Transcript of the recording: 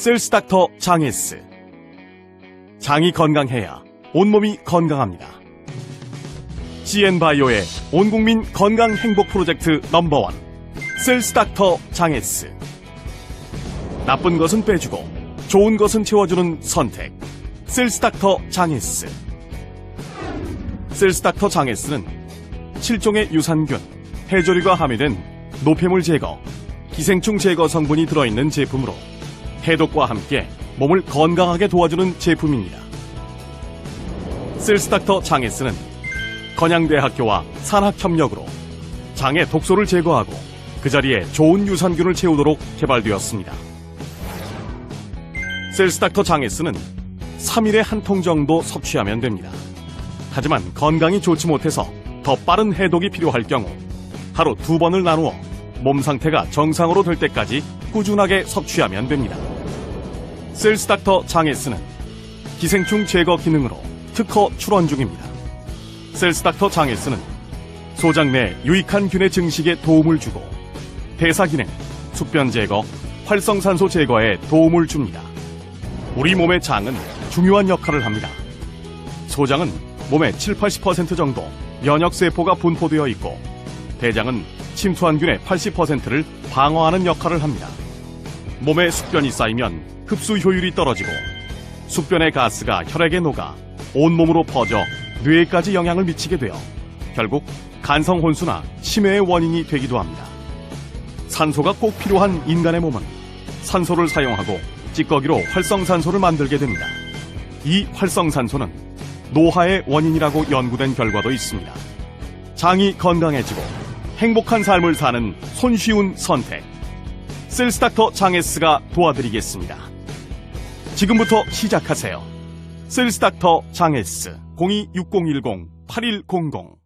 셀스닥터 장에스. 장이 건강해야 온몸이 건강합니다. CN바이오의 온국민 건강 행복 프로젝트 넘버원 셀스닥터 장에스. 나쁜 것은 빼주고 좋은 것은 채워주는 선택 셀스닥터 장에스. 셀스닥터 장에스는 7종의 유산균, 해조류가 함유된 노폐물 제거, 기생충 제거 성분이 들어있는 제품으로 해독과 함께 몸을 건강하게 도와주는 제품입니다. 셀스닥터 장에스는 건양대학교와 산학협력으로 장의 독소를 제거하고 그 자리에 좋은 유산균을 채우도록 개발되었습니다. 셀스닥터 장에스는 3일에 한 통 정도 섭취하면 됩니다. 하지만 건강이 좋지 못해서 더 빠른 해독이 필요할 경우 하루 두 번을 나누어 몸 상태가 정상으로 될 때까지 꾸준하게 섭취하면 됩니다. 셀스닥터 장에스는 기생충 제거 기능으로 특허 출원 중입니다. 셀스닥터 장에스는 소장 내 유익한 균의 증식에 도움을 주고 대사 기능, 숙변 제거, 활성산소 제거에 도움을 줍니다. 우리 몸의 장은 중요한 역할을 합니다. 소장은 몸의 7, 80% 정도 면역세포가 분포되어 있고 대장은 침투한 균의 80%를 방어하는 역할을 합니다. 몸에 숙변이 쌓이면 흡수 효율이 떨어지고 숙변의 가스가 혈액에 녹아 온몸으로 퍼져 뇌에까지 영향을 미치게 되어 결국 간성 혼수나 치매의 원인이 되기도 합니다. 산소가 꼭 필요한 인간의 몸은 산소를 사용하고 찌꺼기로 활성산소를 만들게 됩니다. 이 활성산소는 노화의 원인이라고 연구된 결과도 있습니다. 장이 건강해지고 행복한 삶을 사는 손쉬운 선택. 셀스닥터 장에스가 도와드리겠습니다. 지금부터 시작하세요. 셀스닥터 장에스 026010-8100